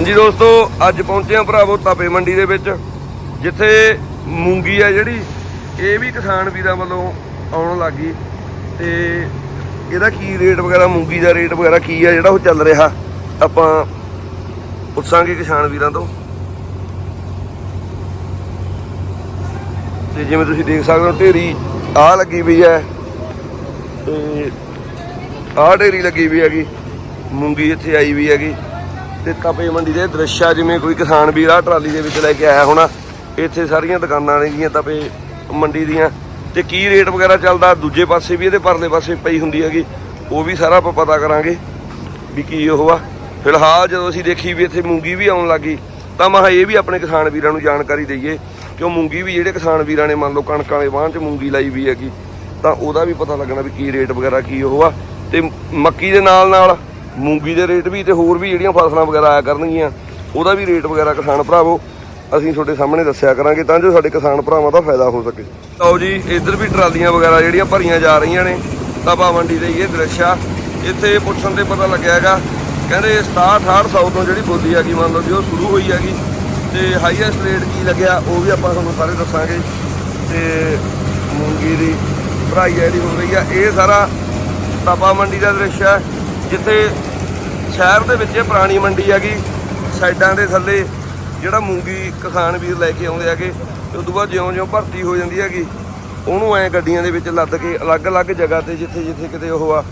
ਹਾਂਜੀ ਦੋਸਤੋ, ਅੱਜ ਪਹੁੰਚੇ ਆ ਭਰਾਵੋ ਤਾਪੇ ਮੰਡੀ ਦੇ ਵਿੱਚ, ਜਿੱਥੇ ਮੂੰਗੀ ਆ ਜਿਹੜੀ, ਇਹ ਵੀ ਕਿਸਾਨ ਵੀਰਾਂ ਵੱਲੋਂ ਆਉਣ ਲੱਗੀ ਤੇ ਇਹਦਾ ਕੀ ਰੇਟ ਵਗੈਰਾ, ਮੂੰਗੀ ਦਾ ਰੇਟ ਵਗੈਰਾ ਕੀ ਆ, ਜਿਹੜਾ ਉਹ ਚੱਲ ਰਿਹਾ? ਆਪਾਂ ਪੁੱਛਾਂਗੇ ਕਿਸਾਨ ਵੀਰਾਂ ਤੋਂ। ਤੇ ਜਿਵੇਂ ਤੁਸੀਂ ਦੇਖ ਸਕਦੇ ਹੋ, ਢੇਰੀ ਆ ਲੱਗੀ ਪਈ ਹੈ। ਤੇ ਆਹ ਢੇਰੀ ਲੱਗੀ ਵੀ ਹੈਗੀ। ਮੂੰਗੀ ਇੱਥੇ ਆਈ ਵੀ ਹੈਗੀ। ਤੇ ਤਪੇ ਮੰਡੀ ਦੇ ਦ੍ਰਿਸ਼ਾ ਜਿਵੇਂ ਕੋਈ ਕਿਸਾਨ ਵੀਰ ਆ, ਟਰਾਲੀ ਦੇ ਵਿੱਚ ਲੈ ਕੇ ਆਇਆ ਹੋਣਾ। ਇੱਥੇ ਸਾਰੀਆਂ ਦੁਕਾਨਾਂ ਨੇਗੀਆਂ ਤਪੇ ਮੰਡੀ ਦੀਆਂ। ਤੇ ਕੀ ਰੇਟ ਵਗੈਰਾ ਚੱਲਦਾ? ਦੂਜੇ ਪਾਸੇ ਵੀ ਇਹਦੇ ਪਰਲੇ ਪਾਸੇ ਪਈ ਹੁੰਦੀ ਹੈਗੀ। ਉਹ ਵੀ ਸਾਰਾ ਆਪਾਂ ਪਤਾ ਕਰਾਂਗੇ ਵੀ ਕੀ ਉਹ ਆ। ਫਿਲਹਾਲ ਜਦੋਂ ਅਸੀਂ ਦੇਖੀ ਵੀ ਇੱਥੇ ਮੂੰਗੀ ਵੀ ਆਉਣ ਲੱਗੀ ਤਾਂ ਮੈਂ ਇਹ ਵੀ ਆਪਣੇ ਕਿਸਾਨ ਵੀਰਾਂ ਨੂੰ ਜਾਣਕਾਰੀ ਦਈਏ ਕਿ ਉਹ ਮੂੰਗੀ ਵੀ ਜਿਹੜੇ ਕਿਸਾਨ ਵੀਰਾਂ ਨੇ ਮੰਨ ਲਓ ਕਣਕਾਂ ਵਾਲੇ ਵਾਹਨ 'ਚ ਮੂੰਗੀ ਲਾਈ ਵੀ ਹੈਗੀ, ਤਾਂ ਉਹਦਾ ਵੀ ਪਤਾ ਲੱਗਣਾ ਵੀ ਕੀ ਰੇਟ ਵਗੈਰਾ ਕੀ ਉਹ ਆ। ਤੇ ਮੱਕੀ ਦੇ ਨਾਲ ਨਾਲ ਮੂੰਗੀ ਦੇ ਰੇਟ ਵੀ ਤੇ ਹੋਰ ਵੀ ਜਿਹੜੀਆਂ ਫਸਲਾਂ ਵਗੈਰਾ ਆਇਆ ਕਰਨਗੀਆਂ, ਉਹਦਾ ਵੀ ਰੇਟ ਵਗੈਰਾ ਕਿਸਾਨ ਭਰਾਵੋ, ਅਸੀਂ ਤੁਹਾਡੇ ਸਾਹਮਣੇ ਦੱਸਿਆ ਕਰਾਂਗੇ, ਤਾਂ ਜੋ ਸਾਡੇ ਕਿਸਾਨ ਭਰਾਵਾਂ ਦਾ ਫਾਇਦਾ ਹੋ ਸਕੇ। ਲਓ ਜੀ, ਇੱਧਰ ਵੀ ਟਰਾਲੀਆਂ ਵਗੈਰਾ ਜਿਹੜੀਆਂ ਭਰੀਆਂ ਜਾ ਰਹੀਆਂ ਨੇ ਤਪਾ ਮੰਡੀ ਦੇ ਇਹ ਦ੍ਰਿਸ਼ ਆ। ਇੱਥੇ ਪੁੱਛਣ ਤੇ ਪਤਾ ਲੱਗਿਆ ਹੈਗਾ, ਕਹਿੰਦੇ 67 6800 ਤੋਂ ਜਿਹੜੀ ਬੋਲੀ ਹੈਗੀ, ਮੰਨ ਲਓ ਜੀ, ਉਹ ਸ਼ੁਰੂ ਹੋਈ ਹੈਗੀ। ਤੇ ਹਾਈਐਸਟ ਰੇਟ ਕੀ ਲੱਗਿਆ, ਉਹ ਵੀ ਆਪਾਂ ਤੁਹਾਨੂੰ ਸਾਰੇ ਦੱਸਾਂਗੇ। ਤੇ ਮੂੰਗੀ ਦੀ ਭਰਾਈ ਜਿਹੜੀ ਹੋ ਰਹੀ ਆ, ਇਹ ਸਾਰਾ ਤਪਾ ਮੰਡੀ ਦਾ ਦ੍ਰਿਸ਼ ਹੈ ਜਿੱਥੇ ਸ਼ਹਿਰ ਦੇ ਵਿੱਚ ਇਹ ਪੁਰਾਣੀ ਮੰਡੀ ਹੈਗੀ, ਸਾਈਡਾਂ ਦੇ ਥੱਲੇ ਜਿਹੜਾ ਮੂੰਗੀ ਕਿਸਾਨ ਵੀਰ ਲੈ ਕੇ ਆਉਂਦੇ ਹੈਗੇ, ਤੇ ਉਦੋਂ ਬਾਅਦ ਜਿਉਂ-ਜਿਉਂ ਭਰਤੀ ਹੋ ਜਾਂਦੀ ਹੈਗੀ, ਉਹਨੂੰ ਐ ਗੱਡੀਆਂ ਦੇ ਵਿੱਚ ਲੱਦ ਕੇ ਅਲੱਗ-ਅਲੱਗ ਜਗ੍ਹਾ ਤੇ ਜਿੱਥੇ ਜਿੱਥੇ ਕਿਤੇ ਉਹ ਆ,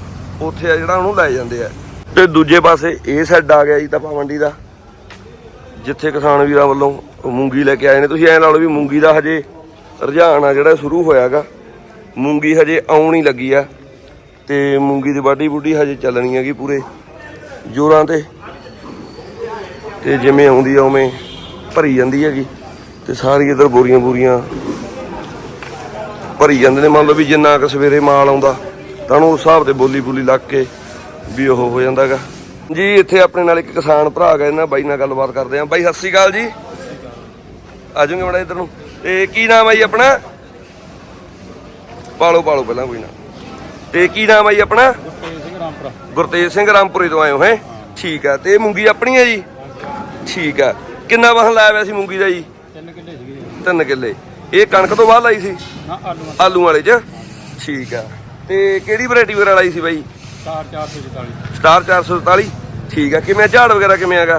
ਉੱਥੇ ਆ ਜਿਹੜਾ ਉਹਨੂੰ ਲੈ ਜਾਂਦੇ ਆ। ਤੇ ਦੂਜੇ ਪਾਸੇ ਇਹ ਸਾਈਡ ਆ ਗਿਆ ਜੀ ਤਪਾ ਮੰਡੀ ਦਾ, ਜਿੱਥੇ ਕਿਸਾਨ ਵੀਰਾਂ ਵੱਲੋਂ ਮੂੰਗੀ ਲੈ ਕੇ ਆਏ ਨੇ। ਤੁਸੀਂ ਐਂ ਲਾ ਲਓ ਵੀ ਮੂੰਗੀ ਦਾ ਹਜੇ ਰੁਝਾਨ ਆ ਜਿਹੜਾ ਸ਼ੁਰੂ ਹੋਇਆਗਾ ਮੂੰਗੀ ਹਜੇ ਆਉਣ ਹੀ ਲੱਗੀ ਆ, ਤੇ ਮੂੰਗੀ ਦੀ ਵਾਢੀ ਬੁੱਢੀ ਹਜੇ ਚੱਲਣੀ ਹੈਗੀ ਪੂਰੇ। ਜੋਰਾਂ ਤੇ। ਤੇ ਜਿਵੇਂ ਆਉਂਦੀ ਆ ਉਵੇਂ ਭਰੀ ਜਾਂਦੀ ਹੈਗੀ। ਤੇ ਸਾਰੀ ਇਧਰ ਬੋਰੀਆਂ ਬੋਰੀਆਂ ਭਰੀ ਜਾਂਦੇ ਨੇ। ਮੰਨ ਲਓ ਵੀ ਜਿੰਨਾ ਕੁ ਸਵੇਰੇ ਮਾਲ ਆਉਂਦਾ, ਤਾਂ ਉਸ ਹਿਸਾਬ ਤੇ ਬੋਲੀ ਬੋਲੀ ਲੱਗ ਕੇ ਵੀ ਉਹ ਹੋ ਜਾਂਦਾਗਾ। ਜੀ, ਇੱਥੇ ਆਪਣੇ ਨਾਲ ਇੱਕ ਕਿਸਾਨ ਭਰਾ ਗਏ ਨਾ ਬਾਈ ਨਾਲ ਗੱਲਬਾਤ ਕਰਦੇ ਆਂ। ਬਾਈ, ਸਤਿ ਸ਼੍ਰੀ ਅਕਾਲ ਜੀ। ਆ ਜਾਓਗੇ ਬੜਾ ਇਧਰ ਨੂੰ। ਤੇ ਕੀ ਨਾਮ ਹੈ ਜੀ ਆਪਣਾ? ਪਾਲੋ ਪਾਲੋ ਪਹਿਲਾਂ ਕੋਈ ਨਾ। ਤੇ ਕੀ ਨਾਮ ਹੈ ਜੀ ਆਪਣਾ? ਰਾਮਪੁਰਾ। ਗੁਰਤੇਜ ਸਿੰਘ ਰਾਮਪੁਰੇ ਤੋਂ ਆਏ ਹੋ ਹੈ? ਠੀਕ ਆ ਤੇ ਇਹ ਮੂੰਗੀ ਆਪਣੀ ਹੈ ਜੀ? ਠੀਕ ਆ। ਕਿੰਨਾ ਵਾਹਨ ਲਾਇਆ ਹੋਇਆ ਸੀ ਮੂੰਗੀ ਦਾ ਜੀ? ਤਿੰਨ ਕਿੱਲੇ ਸੀਗੇ ਜੀ। ਤਿੰਨ ਕਿੱਲੇ। ਇਹ ਕਣਕ ਤੋਂ ਬਾਅਦ ਲਾਈ ਸੀ? ਨਾ ਆਲੂ ਆਲੂ ਵਾਲੇ ਚ? ਠੀਕ ਆ। ਤੇ ਕਿਹੜੀ ਵੈਰਾਈਟੀ ਵਗੈਰਾ ਲਾਈ ਸੀ ਬਾਈ? 4444 ਸਟਾਰ 447 ਠੀਕ ਆ। ਕਿਵੇਂ ਆ? ਝਾੜ ਵਗੈਰਾ ਕਿਵੇਂ ਹੈਗਾ?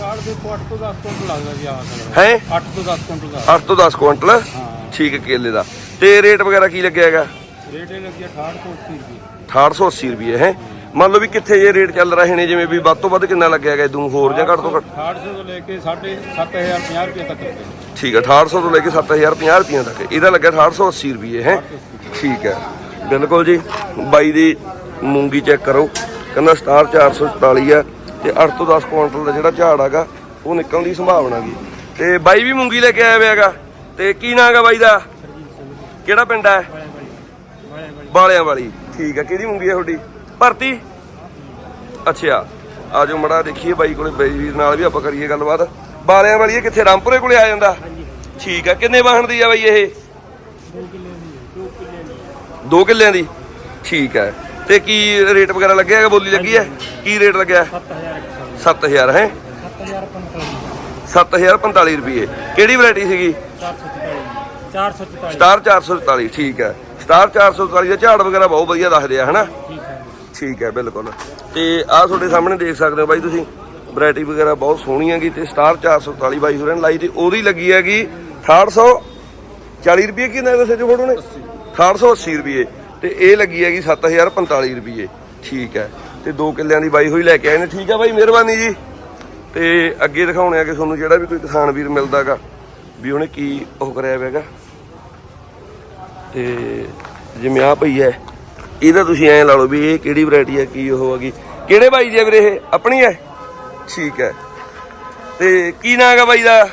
ਕਾਰਡ ਦੇ 8 ਤੋਂ 10 ਕੁਇੰਟਲ ਲੱਗਦਾ ਜੀ ਆਹ ਹੈ? 8 ਤੋਂ 10 ਕੁਇੰਟਲ ਦਾ। 8 ਤੋਂ 10 ਕੁਇੰਟਲ? ਹਾਂ। ਠੀਕ ਹੈ ਕੇਲੇ ਦਾ। ਤੇ ਰੇਟ ਵਗੈਰਾ ਕੀ ਲੱਗਿਆ ਹੈਗਾ? ਰੇਟ ਇਹ ਲੱਗਿਆ 68 ਤੋਂ 80 ਰੁਪਏ। 6880 ਰੁਪਏ ਹੈ? ਮੰਨ ਲਓ ਵੀ ਕਿੱਥੇ ਇਹ ਰੇਟ ਚੱਲ ਰਹੇ ਨੇ ਜਿਵੇਂ ਵੀ ਵੱਧ ਤੋਂ ਵੱਧ ਕਿੰਨਾ ਲੱਗਿਆ ਹੈਗਾ ਇਦੋਂ ਹੋਰ ਜਾਂ ਘੱਟ ਤੋਂ ਘੱਟ? 6800 ਤੋਂ ਲੈ ਕੇ 7550 ਰੁਪਏ ਤੱਕ ਠੀਕ ਹੈ 6800 ਤੋਂ ਲੈ ਕੇ 7050 ਰੁਪਏ ਤੱਕ। ਇਹਦਾ ਲੱਗਿਆ 6880 ਰੁਪਏ ਹੈ? ਠੀਕ ਹੈ ਬਿਲਕੁਲ ਜੀ ਬਾਈ ਦੀ ਮੂੰਗੀ ਚੈੱਕ ਕਰੋ। ਕਹਿੰਦਾ ਸਟਾਰ 444 ਆ ਤੇ 8 ਤੋਂ 10 ਕੁਇੰਟਲ ਦਾ ਜਿਹੜਾ ਝਾੜ ਹੈਗਾ ਉਹ ਨਿਕਲਣ ਦੀ ਸੰਭਾਵਨਾ ਗੀ। ਤੇ ਬਾਈ ਵੀ ਮੂੰਗੀ ਲੈ ਕੇ ਆਇਆ ਹੋਇਆ ਹੈਗਾ। ਤੇ ਕੀ ਨਾਂ ਹੈਗਾ ਬਾਈ ਦਾ? ਕਿਹੜਾ ਪਿੰਡ ਹੈ ਬਾਲਿਆਂ ਵਾਲੀ। ਠੀਕ ਹੈ ਕਿਹਦੀ ਮੂੰਗੀ ਹੈ ਤੁਹਾਡੀ? ਭਰਤੀ? ਅੱਛਾ ਆਜੋ ਮੜਾ ਦੇਖੀਏ ਬਾਈ ਕੋਲੇ ਬਾਈ ਵੀਰ ਨਾਲ ਵੀ ਆਪਾਂ ਕਰੀਏ ਗੱਲਬਾਤ। ਬਾਲਿਆਂ ਵਾਲੀ ਇਹ ਕਿੱਥੇ ਰਾਮਪੁਰੇ ਕੋਲੇ ਆ ਜਾਂਦਾ? ਠੀਕ ਹੈ ਕਿੰਨੇ ਵਾਹਣ ਦੀ ਆ ਬਾਈ ਇਹ? 2 ਕਿੱਲਿਆਂ ਦੀ ਠੀਕ ਹੈ ਤੇ ਕੀ ਰੇਟ ਵਗੈਰਾ ਲੱਗਿਆ ਹੈਗਾ ਬੋਲੀ ਲੱਗੀ ਹੈ? ਕੀ ਰੇਟ ਲੱਗਿਆ? 7000 ਹੈ? 7045 ਰੁਪਏ। ਕਿਹੜੀ ਵੈਰਾਈਟੀ ਸੀਗੀ? 444 ਸਟਾਰ 444 ਠੀਕ ਹੈ। ਸਟਾਰ 444 ਦਾ ਝਾੜ ਵਗੈਰਾ ਬਹੁਤ ਵਧੀਆ ਦੱਸਦੇ ਆ ਹਨਾ? ਠੀਕ ਹੈ ਠੀਕ ਹੈ ਬਿਲਕੁਲ। ਤੇ ਆਹ ਤੁਹਾਡੇ ਸਾਹਮਣੇ ਦੇਖ ਸਕਦੇ ਹੋ ਬਾਈ ਤੁਸੀਂ ਵੈਰਾਈਟੀ ਵਗੈਰਾ ਬਹੁਤ ਸੋਹਣੀ ਹੈਗੀ ਤੇ ਸਟਾਰ 444 ਬਾਈ ਹੋਰਾਂ ਨੇ ਲਾਈ ਤੇ ਉਹਦੀ ਲੱਗੀ ਹੈਗੀ 6840 ਰੁਪਏ ਕਿੰਨਾ ਦੱਸਿਆ ਜੀ ਫੋਟੋ ਨੇ? 6880 ਰੁਪਏ। ਤੇ ਇਹ ਲੱਗੀ ਹੈਗੀ 7045 ਰੁਪਏ। ਠੀਕ ਹੈ। ਤੇ 2 ਕਿੱਲਿਆਂ ਦੀ ਬਾਈ ਹੋਈ ਲੈ ਕੇ ਆਏ ਨੇ। ਠੀਕ ਹੈ ਬਾਈ ਮਿਹਰਬਾਨੀ ਜੀ। ਤੇ ਅੱਗੇ ਦਿਖਾਉਣੇ ਆ ਕਿ ਤੁਹਾਨੂੰ ਜਿਹੜਾ ਵੀ ਕੋਈ ਕਿਸਾਨ ਵੀਰ ਮਿਲਦਾਗਾ ਵੀ ਉਹਨੇ ਕੀ ਉਹ ਕਰਿਆ ਹੋਵੇਗਾ ਤੇ ਜਿਵੇਂ ਆ ਪਈ ਹੈ ਇਹਦਾ ਤੁਸੀਂ ਐਂ ਲਾ ਲਓ ਵੀ ਇਹ ਕਿਹੜੀ ਵੈਰਾਈਟੀ ਹੈ ਕੀ ਉਹ ਹੈਗੀ। ਕਿਹੜੇ ਬਾਈ ਜੀ ਵੀਰੇ ਇਹ? ਆਪਣੀ ਹੈ? ਠੀਕ ਹੈ। ਤੇ ਕੀ ਨਾਂ ਹੈਗਾ ਬਾਈ ਦਾ?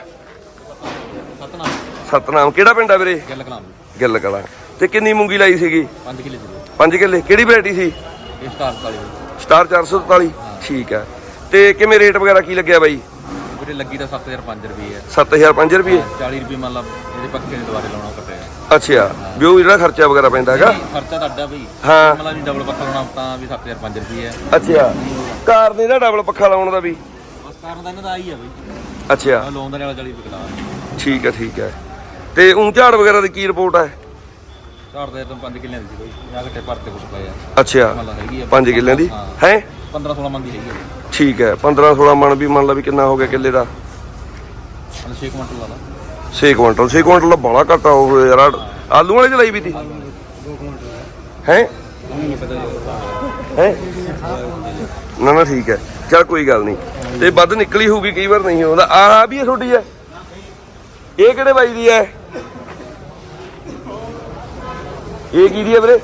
ਸਤਨਾਮ। ਸਤਨਾਮ। ਕਿਹੜਾ ਪਿੰਡ ਆ ਵੀਰੇ? ਗੱਲ ਕਲਾਮ ਗਿੱਲ ਕਲਾਂ ਤੇ ਕਿੰਨੀ ਮੂੰਗੀ ਲਾਈ ਸੀਗੀ? 5 ਕਿੱਲੇ ਸੀਗੇ 5 ਕਿੱਲੇ। ਕਿਹੜੀ ਵੈਰਾਈਟੀ ਸੀ? ਸਟਾਰ ਵਾਲੀ ਸਟਾਰ 444 ਠੀਕ ਹੈ। ਤੇ ਕਿਵੇਂ ਰੇਟ ਵਗੈਰਾ ਕੀ ਲੱਗਿਆ ਬਾਈ? ਵੀਰੇ ਲੱਗੀ ਤਾਂ 7005 ਰੁਪਏ ਹੈ। 7005 ਰੁਪਏ? 40 ਰੁਪਏ ਮੰਨ ਲਾ ਜਿਹੜੇ ਪੱਕੇ ਨੇ ਦੁਬਾਰੇ ਲਾਉਣਾ ਕੱਟੇ ਅੱਛਾ ਵੀ ਉਹ ਜਿਹੜਾ ਖਰਚਾ ਵਗੈਰਾ ਪੈਂਦਾ ਹੈਗਾ? ਖਰਚਾ ਤੁਹਾਡਾ ਬਈ। ਹਾਂ। ਮੰਨ ਲਾ ਵੀ ਡਬਲ ਪੱਕਾ ਲਾਉਣਾ ਤਾਂ ਵੀ 7005 ਰੁਪਏ ਹੈ। ਅੱਛਾ। ਕਾਰ ਦੇ ਦਾ ਡਬਲ ਪੱਖਾ ਲਾਉਣ ਦਾ ਵੀ? ਬਸ ਕਾਰਨ ਤਾਂ ਇਹਨਾਂ ਦਾ ਆਈ ਆ ਬਈ। ਅੱਛਾ। ਲੋਨ ਦਾ ਵਾਲਾ ਚਲੀ ਵਿਕਲਾ ਠੀਕ ਹੈ ਠੀਕ ਹੈ। ਤੇ ਉਂ ਝਾੜ ਵਗੈਰਾ ਦੀ ਕੀ ਰਿਪੋਰਟ ਹੈ? ਝਾੜ ਦੇ ਤੋਂ 5 ਕਿੱਲਿਆਂ ਦੀ ਸੀ ਬਈ। ਆ ਘੱਟੇ ਭਰਤੇ ਕੁਛ ਪਏ ਆ। ਅੱਛਾ। ਮੰਨ ਲਾ ਹੈਗੀ ਆ। 5 ਕਿੱਲਿਆਂ ਦੀ? ਹਾਂ। ਹੈ? 15 16 ਮੰਦੀ ਹੈਗੀ ਠੀਕ ਹੈ 15 16 ਮਣ ਵੀ ਮੰਨ ਲਾ ਵੀ ਕਿੰਨਾ ਹੋ ਗਿਆ ਕਿੱਲੇ ਦਾ? ਮਤਲਬ 6 ਕੁਇੰਟਲ ਲਾ ਲਾ। 6 ਕੁਇੰਟਲ 6 ਕੁਇੰਟਲ ਦਾ ਬੜਾ ਘੱਟ ਆ ਉਹ ਯਾਰ। ਆਲੂ ਵਾਲੇ ਚ ਲਈ ਵੀ ਤੀ? 2 ਕੁਇੰਟਲ ਹੈ। ਹੈ? ਨਾ ਨਾ ਠੀਕ ਹੈ। ਚਲ ਕੋਈ ਗੱਲ ਨਹੀਂ। ਤੇ ਵੱਧ ਨਿਕਲੀ ਹੋਊਗੀ ਕਈ ਵਾਰ ਨਹੀਂ ਆਉਂਦਾ ਆਹ ਵੀ ਇਹ ਤੁਹਾਡੀ ਹੈ? ਇਹ ਕਿਹੜੇ ਬਾਈ ਦੀ ਹੈ? ਇਹ ਕੀ ਦੀ ਹੈ ਵੀਰੇ?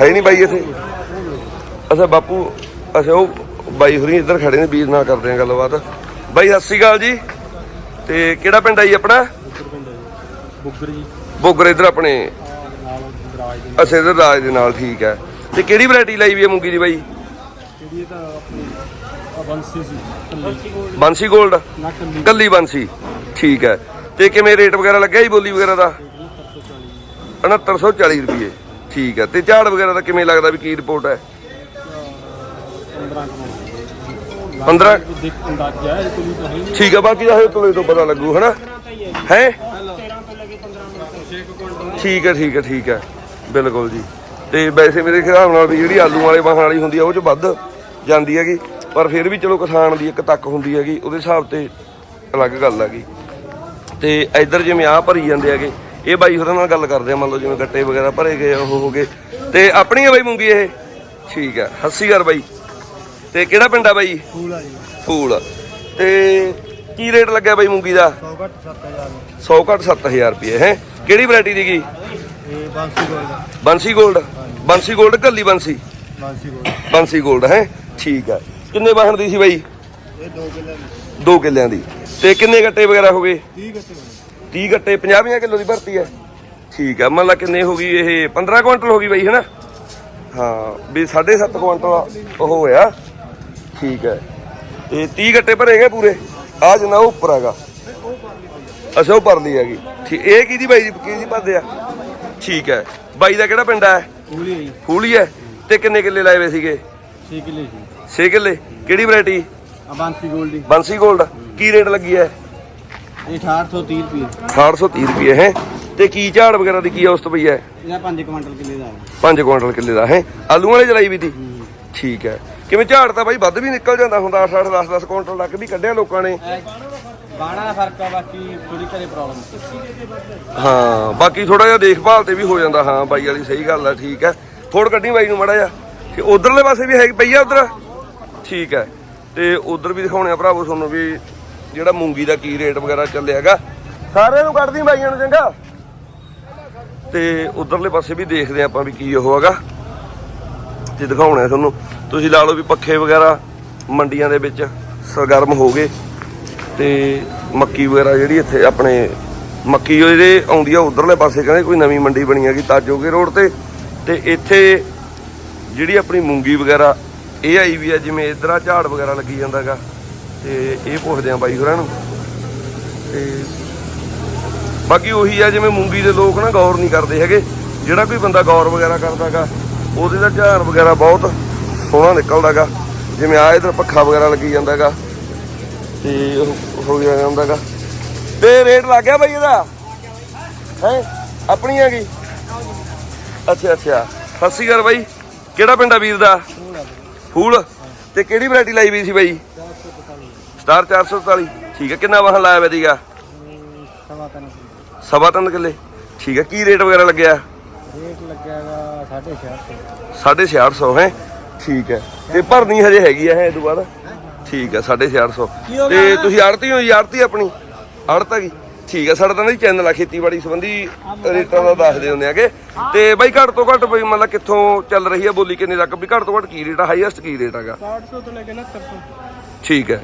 ਹੈ ਨਹੀਂ ਬਾਈ ਇੱਥੇ। ਅੱਛਾ ਬਾਪੂ ਅੱਛਾ ਉਹ ਬਾਈ ਹੋਰੀ ਇੱਧਰ ਖੜੇ ਨੇ ਵੀਰ ਨਾਲ ਕਰਦੇ ਆ ਗੱਲਬਾਤ। ਬਾਈ ਸਤਿ ਸ਼੍ਰੀ ਅਕਾਲ ਜੀ। ਤੇ ਕਿਹੜਾ ਪਿੰਡ ਆ ਜੀ ਆਪਣਾ? ਬੁੱਗਰ ਜੀ। ਬੋਗਰ ਇੱਧਰ ਆਪਣੇ। ਅੱਛਾ ਇੱਧਰ ਰਾਜ ਦੇ ਨਾਲ ਠੀਕ ਹੈ। ਤੇ ਕਿਹੜੀ ਵੈਰਾਈਟੀ ਲਾਈ ਵੀ ਹੈ ਮੂੰਗੀ ਦੀ ਬਾਈ? ਜਿਹੜੀ ਇਹ ਤਾਂ ਆਪਣੀ ਆ ਬੰਸੀ ਸੀ ਕੱਲੀ। ਬਾਂਸੀ 골ਡ ਨਾ ਕੱਲੀ। ਕੱਲੀ ਬਾਂਸੀ ਠੀਕ ਹੈ। ਤੇ ਕਿਵੇਂ ਰੇਟ ਵਗੈਰਾ ਲੱਗਿਆ ਜੀ ਬੋਲੀ ਵਗੈਰਾ ਦਾ? 6940 ਰੁਪਏ ਠੀਕ ਹੈ। ਤੇ ਝਾੜ ਵਗੈਰਾ ਦਾ ਕਿਵੇਂ ਲੱਗਦਾ ਵੀ ਕੀ ਰਿਪੋਰਟ ਹੈ? 15 ਕਮਾ 15 ਦੇਖ ਅੰਦਾਜ਼ਾ ਹੈ ਕੋਈ ਤਾਂ ਹੈ ਨਹੀਂ। ਠੀਕ ਹੈ ਬਾਕੀ ਦਾ ਇਹ ਤੁਲੇ ਤੋਂ ਪਤਾ ਲੱਗੂ ਹਨਾ? ਹੈ? 13 ਤੋਂ ਲੈ ਕੇ 15 ਮਿੰਟ 6 ਕੁਇੰਟਲ ਠੀਕ ਹੈ ਠੀਕ ਹੈ ਠੀਕ ਹੈ ਬਿਲਕੁਲ ਜੀ। ਤੇ ਵੈਸੇ ਮੇਰੇ ਹਿਸਾਬ ਨਾਲ ਵੀ ਜਿਹੜੀ ਆਲੂ ਵਾਲੇ ਵਾਹਣ ਵਾਲੀ ਹੁੰਦੀ ਆ ਉਹ ਚ ਵੱਧ ਜਾਂਦੀ ਹੈਗੀ। ਪਰ ਫਿਰ ਵੀ ਚਲੋ ਕਿਸਾਨ ਦੀ ਇੱਕ ਤੱਕ ਹੁੰਦੀ ਹੈਗੀ ਉਹਦੇ ਹਿਸਾਬ ਤੇ ਅਲੱਗ ਗੱਲ ਹੈਗੀ। ਤੇ ਇੱਧਰ ਜਿਵੇਂ ਆ ਭਰੀ ਜਾਂਦੇ ਹੈਗੇ ਇਹ ਬਾਈ ਹੋਰਾਂ ਨਾਲ ਗੱਲ ਕਰਦੇ ਆ ਮੰਨ ਲਓ ਜਿਵੇਂ ਗੱਟੇ ਵਗੈਰਾ ਭਰੇ ਗਏ ਉਹ ਹੋ ਗਏ। ਤੇ ਆਪਣੀ ਹੈ ਬਾਈ ਮੂੰਗੀ ਇਹ? ਠੀਕ ਹੈ ਹੱਸੀ ਕਰ ਬਾਈ। ਤੇ ਕਿਹੜਾ ਪਿੰਡ ਆ ਬਾਈ? ਫੂਲ ਆ ਜੀ। ਫੂਲ। ਤੇ ਕੀ ਰੇਟ ਲੱਗਿਆ ਬਾਈ ਮੂੰਗੀ ਦਾ? 100 ਘੱਟ 7000 100 ਘੱਟ 7000 ਰੁਪਏ ਹੈ? ਕਿਹੜੀ ਵੈਰਾਈਟੀ ਦੀ ਗਈ? Bansi gold Bansi gold Bansi gold ਕੱਲੀ ਬਾਂਸੀ? ਬਾਂਸੀ ਗੋਲਡ ਹੈ? ਠੀਕ ਆ। ਕਿੰਨੇ ਵਾਹਨ ਦੀ ਸੀ ਬਾਈ? ਇਹ 2 ਕਿੱਲਿਆਂ ਦੀ। ਤੇ ਕਿੰਨੇ ਗੱਟੇ ਵਗੈਰਾ ਹੋ ਗਏ? 30 ਗੱਟੇ 30 ਗੱਟੇ 50 ਕਿਲੋ ਦੀ ਭਰਤੀ ਹੈ ਠੀਕ ਹੈ ਮੰਨ ਲਾ ਕਿੰਨੇ ਹੋ ਗਈ ਇਹ? 15 ਕੁਇੰਟਲ ਹੋ ਗਈ ਬਾਈ ਹੈਨਾ? ਹਾਂ ਵੀ 7.5 ਕੁਇੰਟਲ ਉਹ ਹੋਇਆ। ਠੀਕ ਹੈ। ਤੇ 30 ਗੱਟੇ ਭਰੇ ਗਏ ਪੂਰੇ। ਆ ਜਿੰਨਾ ਉਹ ਉੱਪਰ ਹੈਗਾ। ਅੱਛਾ ਉਹ ਪਰਲੀ ਹੈਗੀ। ਠੀਕ ਇਹ ਕਿਹਦੀ ਬਾਈ ਦੀ ਕਿਹਦੀ ਭਰਦੇ ਆ? ਠੀਕ ਹੈ। ਬਾਈ ਦਾ ਕਿਹੜਾ ਪਿੰਡ ਹੈ? ਫੂਲ ਹੀ ਜੀ। ਫੂਲੀ ਹੈ। ਤੇ ਕਿੰਨੇ ਕਿੱਲੇ ਲਾਏ ਹੋਏ ਸੀਗੇ? 6 ਕਿਲੇ ਸੀ। 6 ਕਿੱਲੇ। ਕਿਹੜੀ ਵੈਰਾਈਟੀ? ਆ ਬਾਂਸੀ ਗੋਲ ਦੀ। ਬੰਸੀ 골ਡ ਕੀ ਰੇਟ ਲੱਗੀ ਹੈ? ਇਹ 1830 ਰੁਪਏ। 830 ਰੁਪਏ ਹੈ? ਤੇ ਕੀ ਝਾੜ ਵਗੈਰਾ ਦੀ ਕੀ ਔਸਤ ਪਈ ਹੈ? ਇਹਦਾ 5 ਕੁਇੰਟਲ ਕਿਲੇ ਦਾ। 5 ਕੁਇੰਟਲ ਕਿੱਲੇ ਦਾ ਹੈ? ਆਲੂ ਵਾਲੇ ਚਲਾਈ ਵੀ ਤੀ ਠੀਕ ਹੈ। ਕਿਵੇਂ ਝਾੜ ਤਾਂ ਬਾਈ? ਵੱਧ ਵੀ ਨਿਕਲ ਜਾਂਦਾ ਹੁੰਦਾ 8 8 10 10 ਕੁਇੰਟਲ ਤੱਕ ਵੀ ਕੱਢਿਆ ਲੋਕਾਂ ਨੇ। ਬਾਣਾ ਦਾ ਫ਼ਰਕ ਆ ਬਾਕੀ ਥੋੜੀ ਘਰੇ ਪ੍ਰੋਬਲਮ ਹਾਂ ਬਾਕੀ ਥੋੜਾ ਜਿਹਾ ਦੇਖਭਾਲ ਤੇ ਵੀ ਹੋ ਜਾਂਦਾ ਹਾਂ ਬਾਈ ਵਾਲੀ ਸਹੀ ਗੱਲ ਹੈ ਠੀਕ ਹੈ ਫੋੜ ਕੱਢੀ ਬਾਈ ਨੂੰ ਮੜਾ ਜਾ ਕਿ ਉਧਰਲੇ ਪਾਸੇ ਵੀ ਹੈਗੀ ਪਈ ਆ ਉਧਰ? ਠੀਕ ਹੈ ਤੇ ਉਧਰ ਵੀ ਦਿਖਾਉਣੇ ਆ ਭਰਾਵੋ ਤੁਹਾਨੂੰ ਵੀ ਜਿਹੜਾ ਮੂੰਗੀ ਦਾ ਕੀ ਰੇਟ ਵਗੈਰਾ ਚੱਲਿਆਗਾ ਸਾਰਿਆਂ ਨੂੰ ਕੱਢਦੀ ਬਾਈਆਂ ਨੂੰ ਚੰਗਾ। ਤੇ ਉਧਰਲੇ ਪਾਸੇ ਵੀ ਦੇਖਦੇ ਆਪਾਂ ਵੀ ਕੀ ਉਹ ਹੈਗਾ। ਤੇ ਦਿਖਾਉਣੇ ਆ ਤੁਹਾਨੂੰ। ਤੁਸੀਂ ਲਾ ਲਓ ਵੀ ਪੱਖੇ ਵਗੈਰਾ ਮੰਡੀਆਂ ਦੇ ਵਿੱਚ ਸਰਗਰਮ ਹੋ ਗਏ ਤੇ ਮੱਕੀ ਵਗੈਰਾ ਜਿਹੜੀ ਇੱਥੇ ਆਪਣੇ ਮੱਕੀ ਜਿਹੜੇ ਆਉਂਦੀ ਆ ਉਧਰਲੇ ਪਾਸੇ ਕਹਿੰਦੇ ਕੋਈ ਨਵੀਂ ਮੰਡੀ ਬਣੀ ਹੈਗੀ ਤਾਜੋਗੇ ਰੋਡ ਤੇ। ਤੇ ਇੱਥੇ ਜਿਹੜੀ ਆਪਣੀ ਮੂੰਗੀ ਵਗੈਰਾ, ਇਹ ਆਈ ਵੀ ਆ ਜਿਵੇਂ ਇਧਰ ਆ ਝਾੜ ਵਗੈਰਾ ਲੱਗੀ ਜਾਂਦਾਗਾ ਤੇ ਇਹ ਪੁੱਛਦੇ ਆ ਬਾਈ ਹੋਰਾਂ ਨੂੰ। ਤੇ ਬਾਕੀ ਉਹੀ ਆ ਜਿਵੇਂ ਮੂੰਗੀ ਦੇ ਲੋਕ ਨਾ ਗੌਰ ਨਹੀਂ ਕਰਦੇ ਹੈਗੇ। ਜਿਹੜਾ ਕੋਈ ਬੰਦਾ ਗੌਰ ਵਗੈਰਾ ਕਰਦਾਗਾ ਉਹਦੇ ਦਾ ਝਾੜ ਵਗੈਰਾ ਬਹੁਤ ਸੋਹਣਾ ਨਿਕਲਦਾਗਾ। ਜਿਵੇਂ ਆ ਇਧਰ ਪੱਖਾ ਵਗੈਰਾ ਲੱਗੀ ਜਾਂਦਾਗਾ। ਤੇ ਹੋ ਗਿਆ ਜਾਂਦਾਗਾ। ਤੇ ਰੇਟ ਲੱਗ ਗਿਆ ਬਾਈ ਇਹਦਾ? ਹੈ? ਆਪਣੀ ਹੈਗੀ ਅੱਛਾ ਅੱਛਾ। ਸਤਿ ਸ਼੍ਰੀ ਅਕਾਲ ਬਾਈ। ਕਿਹੜਾ ਪਿੰਡ ਆ ਵੀਰ ਦਾ? ਫੂਲ। ਤੇ ਕਿਹੜੀ ਵੈਰਾਈਟੀ ਲਾਈ ਵੀ ਸੀ ਬਾਈ? ਸਟਾਰ 444 ਠੀਕ ਹੈ ਕਿੰਨਾ ਵਾਹਨ ਲਾਇਆ ਵੇ ਦੀਗਾ? ਸਵਾ ਤਿੰਨ ਸਵਾ ਤਿੰਨ ਕਿੱਲੇ। ਠੀਕ ਹੈ ਕੀ ਰੇਟ ਵਗੈਰਾ ਲੱਗਿਆ? ਰੇਟ ਲੱਗਿਆਗਾ 650 650 ਹੈ? ਠੀਕ ਹੈ। ਤੇ ਭਰਨੀ ਹਜੇ ਹੈਗੀ ਆ ਹੈ ਇਹ ਤੋਂ ਬਾਅਦ? ਠੀਕ ਹੈ 650 ਤੇ ਤੁਸੀਂ ਆੜਤੀ ਹੋ ਆੜਤੀ ਆਪਣੀ? ਆੜਤ ਹੈਗੀ ਠੀਕ ਹੈ ਸਾਡਾ ਤਾਂ ਨਾ ਚੈਨਲ ਆ ਖੇਤੀਬਾੜੀ ਸੰਬੰਧੀ ਰੇਟਾਂ ਦਾ ਦੱਸਦੇ ਹੁੰਦੇ ਆਗੇ। ਤੇ ਬਾਈ ਘੱਟ ਤੋਂ ਘੱਟ ਬਈ ਮਤਲਬ ਕਿੱਥੋਂ ਚੱਲ ਰਹੀ ਹੈ ਬੋਲੀ ਕਿੰਨੇ ਤੱਕ? ਵੀ ਘੱਟ ਤੋਂ ਘੱਟ ਕੀ ਰੇਟ ਆ? ਹਾਈਐਸਟ ਕੀ ਰੇਟ ਹੈਗਾ? 800 ਤੋਂ ਲੈ ਕੇ 6900 ਠੀਕ ਹੈ।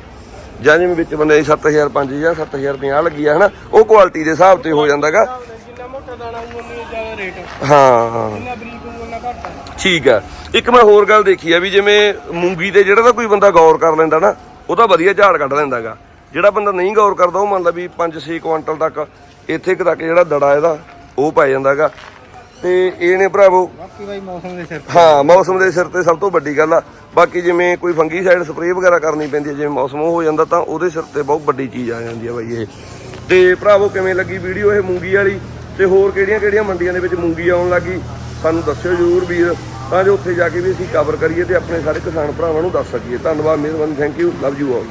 ਜਾਂ ਜਿਵੇਂ ਵਿੱਚ ਬੰਦੇ 7000 5 ਜਾਂ 7000 50 ਲੱਗੀ ਆ ਹਨਾ? ਉਹ ਕੁਆਲਿਟੀ ਦੇ ਹਿਸਾਬ ਤੇ ਹੋ ਜਾਂਦਾਗਾ। ਜਿੰਨਾ ਮੋਟਾ ਦਾਣਾ ਉਹ ਉਨੀ ਜ਼ਿਆਦਾ ਰੇਟ ਹਾਂ ਹਾਂ। ਜਿੰਨਾ ਬਰੀਕ ਉਹ ਉਨਾ ਘੱਟ ਆ। ਠੀਕ ਹੈ ਇੱਕ ਮੈਂ ਹੋਰ ਗੱਲ ਦੇਖੀ ਆ ਵੀ ਜਿਵੇਂ ਮੂੰਗੀ ਤੇ ਜਿਹੜਾ ਤਾਂ ਕੋਈ ਬੰਦਾ ਗੌਰ ਕਰ ਲੈਂਦਾ ਨਾ ਉਹ ਤਾਂ ਵਧੀਆ ਝਾੜ ਕੱਢ ਲੈਂਦਾਗਾ ਜਿਹੜਾ ਬੰਦਾ ਨਹੀਂ ਗੌਰ ਕਰਦਾ ਉਹ ਮੰਨ ਲਾ ਵੀ 5-6 ਕੁਇੰਟਲ ਤੱਕ ਇੱਥੇ ਕੁ ਤੱਕ ਜਿਹੜਾ ਦੜਾ ਇਹਦਾ ਉਹ ਪੈ ਜਾਂਦਾਗਾ ਤੇ ਇਹ ਨੇ ਭਰਾਵੋ ਬਾਕੀ ਬਾਈ ਮੌਸਮ ਦੇ ਸਿਰ ਹਾਂ ਮੌਸਮ ਦੇ ਸਿਰ ਤੇ ਸਭ ਤੋਂ ਵੱਡੀ ਗੱਲ ਆ। ਬਾਕੀ ਜਿਵੇਂ ਕੋਈ ਫੰਗੀਸਾਈਡ ਸਪਰੇਅ ਵਗੈਰਾ ਕਰਨੀ ਪੈਂਦੀ ਹੈ ਜਿਵੇਂ ਮੌਸਮ ਉਹ ਹੋ ਜਾਂਦਾ ਤਾਂ ਉਹਦੇ ਸਿਰ ਤੇ ਬਹੁਤ ਵੱਡੀ ਚੀਜ਼ ਆ ਜਾਂਦੀ ਹੈ ਬਾਈ ਇਹ। ਤੇ ਭਰਾਵੋ ਕਿਵੇਂ ਲੱਗੀ ਵੀਡੀਓ ਇਹ ਮੂੰਗੀ ਵਾਲੀ? ਤੇ ਹੋਰ ਕਿਹੜੀਆਂ ਕਿਹੜੀਆਂ ਮੰਡੀਆਂ ਦੇ ਵਿੱਚ ਮੂੰਗੀ ਆਉਣ ਲੱਗੀ ਸਾਨੂੰ ਦੱਸਿਓ ਜਰੂਰ ਵੀਰ। ਤਾਂ ਜੋ ਉੱਥੇ ਜਾ ਕੇ ਵੀ ਅਸੀਂ ਕਵਰ ਕਰੀਏ ਤੇ ਆਪਣੇ ਸਾਰੇ ਕਿਸਾਨ ਭਰਾਵਾਂ ਨੂੰ ਦੱਸ ਸਕੀਏ। ਧੰਨਵਾਦ, ਮਿਹਰਬਾਨੀ thank you love you all